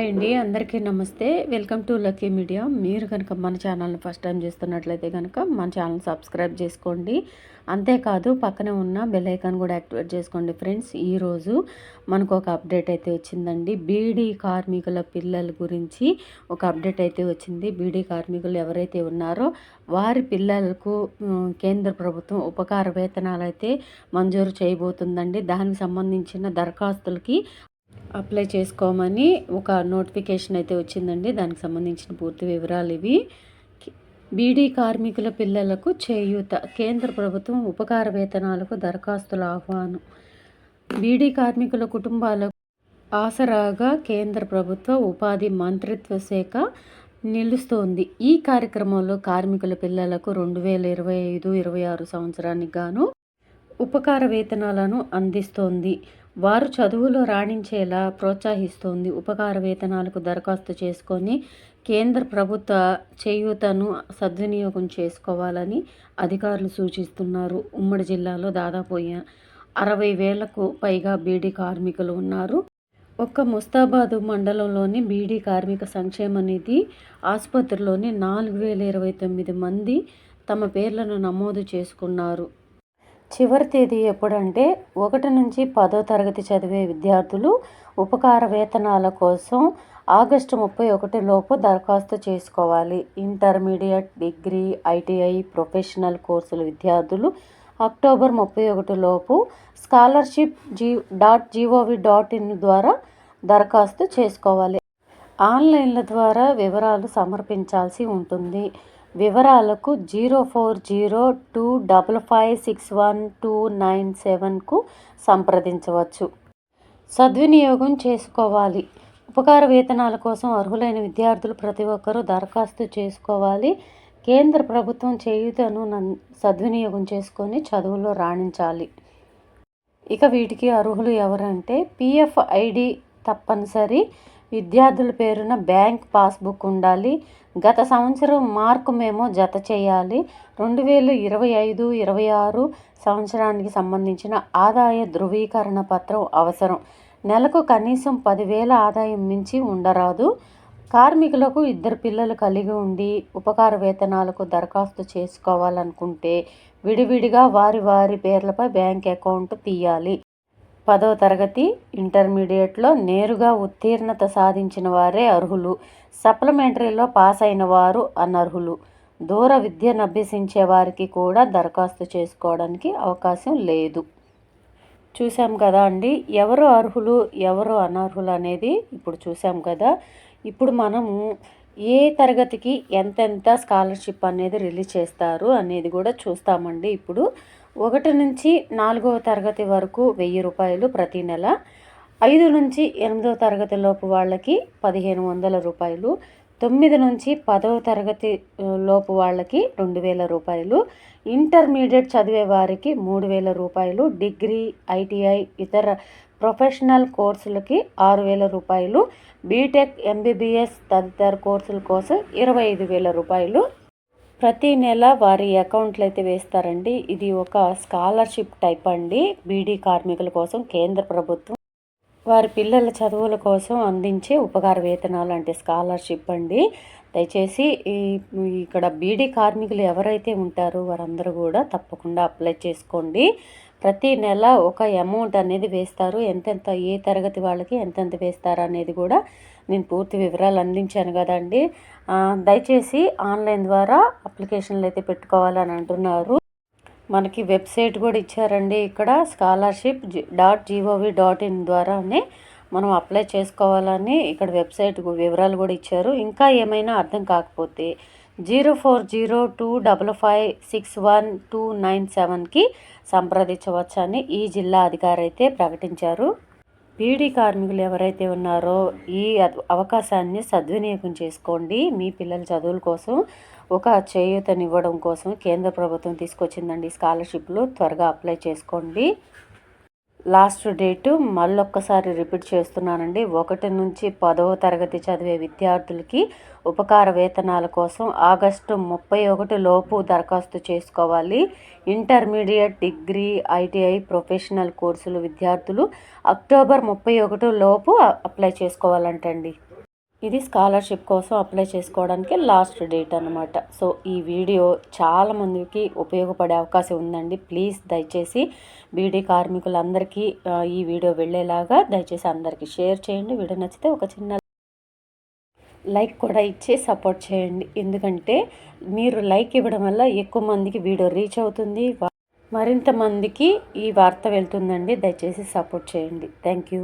Hi అండి అందరికీ నమస్తే. Welcome to lucky media. మీరు కనుక మన ఛానల్ని ఫస్ట్ టైం చేస్తున్నట్లయితే కనుక మన ఛానల్ సబ్స్క్రైబ్ చేసుకోండి. అంతేకాదు పక్కనే ఉన్న బెల్ ఐకాన్ కూడా యాక్టివేట్ చేసుకోండి ఫ్రెండ్స్. ఈరోజు మనకు ఒక అప్డేట్ అయితే వచ్చిందండి. బీడీ కార్మికుల పిల్లల గురించి ఒక అప్డేట్ అయితే వచ్చింది. బీడీ కార్మికులు ఎవరైతే ఉన్నారో వారి పిల్లలకు కేంద్ర ప్రభుత్వం ఉపకార వేతనాలు అయితే మంజూరు చేయబోతుందండి. దానికి సంబంధించిన దరఖాస్తులకి అప్లై చేసుకోమని ఒక నోటిఫికేషన్ అయితే వచ్చిందండి. దానికి సంబంధించిన పూర్తి వివరాలు ఇవి. బీడీ కార్మికుల పిల్లలకు చేయూత కేంద్ర ప్రభుత్వం ఉపకార వేతనాలకు దరఖాస్తుల ఆహ్వానం. బీడీ కార్మికుల కుటుంబాలకు ఆసరాగా కేంద్ర ప్రభుత్వ ఉపాధి మంత్రిత్వ శాఖ నిలుస్తోంది. ఈ కార్యక్రమంలో కార్మికుల పిల్లలకు రెండు వేల ఇరవై ఐదు ఇరవై ఆరు సంవత్సరానికి గాను ఉపకార వేతనాలను అందిస్తోంది. వారు చదువులో రాణించేలా ప్రోత్సహిస్తోంది. ఉపకార వేతనాలకు దరఖాస్తు చేసుకొని కేంద్ర ప్రభుత్వ చేయూతను సద్వినియోగం చేసుకోవాలని అధికారులు సూచిస్తున్నారు. ఉమ్మడి జిల్లాలో దాదాపు అరవై వేలకు పైగా బీడీ కార్మికులు ఉన్నారు. ఒక్క ముస్తాబాదు మండలంలోని బీడీ కార్మిక సంక్షేమ నిధి ఆసుపత్రిలోని నాలుగు వేల ఇరవై తొమ్మిది మంది తమ పేర్లను నమోదు చేసుకున్నారు. చివరి తేదీ ఎప్పుడంటే ఒకటి నుంచి పదో తరగతి చదివే విద్యార్థులు ఉపకార వేతనాల కోసం ఆగస్టు ముప్పై ఒకటి లోపు దరఖాస్తు చేసుకోవాలి. ఇంటర్మీడియట్ డిగ్రీ ఐటీఐ ప్రొఫెషనల్ కోర్సుల విద్యార్థులు అక్టోబర్ ముప్పై ఒకటి లోపు scholarship G dot G O V dot in ద్వారా దరఖాస్తు చేసుకోవాలి. ఆన్లైన్ల ద్వారా వివరాలు సమర్పించాల్సి ఉంటుంది. వివరాలకు zero four zero two double five six one two nine సెవెన్కు సంప్రదించవచ్చు. సద్వినియోగం చేసుకోవాలి. ఉపకార వేతనాల కోసం అర్హులైన విద్యార్థులు ప్రతి ఒక్కరూ దరఖాస్తు చేసుకోవాలి. కేంద్ర ప్రభుత్వం చేయుతను సద్వినియోగం చేసుకొని చదువులో రాణించాలి. ఇక వీటికి అర్హులు ఎవరంటే పిఎఫ్ ఐడి తప్పనిసరి విద్యార్థుల పేరున బ్యాంక్ పాస్బుక్ ఉండాలి. గత సంవత్సరం మార్కు మేము జత చేయాలి. రెండు వేల ఇరవై ఐదు ఇరవై ఆరు సంవత్సరానికి సంబంధించిన ఆదాయ ధృవీకరణ పత్రం అవసరం. నెలకు కనీసం పదివేల ఆదాయం మించి ఉండరాదు. కార్మికులకు ఇద్దరు పిల్లలు కలిగి ఉండి ఉపకార వేతనాలకు దరఖాస్తు చేసుకోవాలనుకుంటే విడివిడిగా వారి వారి పేర్లపై బ్యాంక్ అకౌంట్ తీయాలి. పదవ తరగతి ఇంటర్మీడియట్లో నేరుగా ఉత్తీర్ణత సాధించిన వారే అర్హులు. సప్లిమెంటరీలో పాస్ అయిన వారు అనర్హులు. దూర విద్యను అభ్యసించే వారికి కూడా దరఖాస్తు చేసుకోవడానికి అవకాశం లేదు. చూసాం కదా అండి ఎవరు అర్హులు ఎవరు అనర్హులు అనేది ఇప్పుడు చూసాం కదా. ఇప్పుడు మనము ఏ తరగతికి ఎంతెంత స్కాలర్షిప్ అనేది రిలీజ్ చేస్తారు అనేది కూడా చూస్తామండి ఇప్పుడు. ఒకటి నుంచి నాలుగవ తరగతి వరకు వెయ్యి రూపాయలు ప్రతి నెల. ఐదు నుంచి ఎనిమిదవ తరగతి లోపు వాళ్ళకి పదిహేను వందల రూపాయలు. తొమ్మిది నుంచి పదవ తరగతి లోపు వాళ్ళకి రెండు వేల రూపాయలు. ఇంటర్మీడియట్ చదివే వారికి మూడు వేల రూపాయలు. డిగ్రీ ఐటీఐ ఇతర ప్రొఫెషనల్ కోర్సులకి ఆరు వేల రూపాయలు. బీటెక్ ఎంబీబీఎస్ తదితర కోర్సుల కోసం ఇరవై ఐదు వేల రూపాయలు. ప్రతి నెల వారి అకౌంట్లు అయితే వేస్తారండి. ఇది ఒక స్కాలర్షిప్ టైప్ అండి. బీడీ కార్మికుల కోసం కేంద్ర ప్రభుత్వం వారి పిల్లల చదువుల కోసం అందించే ఉపకార వేతనాలు అంటే స్కాలర్షిప్ అండి. దయచేసి ఇక్కడ బీడీ కార్మికులు ఎవరైతే ఉంటారో వారందరూ కూడా తప్పకుండా అప్లై చేసుకోండి. ప్రతి నెల ఒక అమౌంట్ అనేది వేస్తారు. ఎంతెంత ఏ తరగతి వాళ్ళకి ఎంతెంత వేస్తారు అనేది కూడా నేను పూర్తి వివరాలు అందించాను కదండి. దయచేసి ఆన్లైన్ ద్వారా అప్లికేషన్లు అయితే పెట్టుకోవాలని అంటున్నారు. మనకి వెబ్సైట్ కూడా ఇచ్చారండి. ఇక్కడ scholarship dot G O V dot in ద్వారానే మనం అప్లై చేసుకోవాలని ఇక్కడ వెబ్సైట్ వివరాలు కూడా ఇచ్చారు. ఇంకా ఏమైనా అర్థం కాకపోతే zero four zero two double five six one two nine సెవెన్కి సంప్రదించవచ్చని ఈ జిల్లా అధికారి అయితే ప్రకటించారు. బీడీ కార్మికులు ఎవరైతే ఉన్నారో ఈ అవకాశాన్ని సద్వినియోగం చేసుకోండి. మీ పిల్లల చదువుల కోసం ఒక చేయూతనివ్వడం కోసం కేంద్ర ప్రభుత్వం తీసుకొచ్చిందండి. స్కాలర్షిప్లు త్వరగా అప్లై చేసుకోండి. లాస్ట్ డేటు మళ్ళొక్కసారి రిపీట్ చేస్తున్నానండి. ఒకటి నుంచి పదవ తరగతి చదివే విద్యార్థులకి ఉపకార వేతనాల కోసం ఆగస్టు ముప్పై ఒకటి లోపు దరఖాస్తు చేసుకోవాలి. ఇంటర్మీడియట్ డిగ్రీ ఐటీఐ ప్రొఫెషనల్ కోర్సులు విద్యార్థులు అక్టోబర్ ముప్పై ఒకటి లోపు అప్లై చేసుకోవాలంటండి. ఇది స్కాలర్షిప్ కోసం అప్లై చేసుకోవడానికి లాస్ట్ డేట్ అనమాట సో ఈ వీడియో చాలామందికి ఉపయోగపడే అవకాశం ఉందండి. ప్లీజ్ దయచేసి బీడీ కార్మికులందరికీ ఈ వీడియో వెళ్ళేలాగా దయచేసి అందరికీ షేర్ చేయండి. వీడియో నచ్చితే ఒక చిన్న లైక్ కూడా ఇచ్చి సపోర్ట్ చేయండి. ఎందుకంటే మీరు లైక్ ఇవ్వడం వల్ల ఎక్కువ మందికి వీడియో రీచ్ అవుతుంది. మరింత మందికి ఈ వార్త వెళ్తుందండి. దయచేసి సపోర్ట్ చేయండి. Thank you.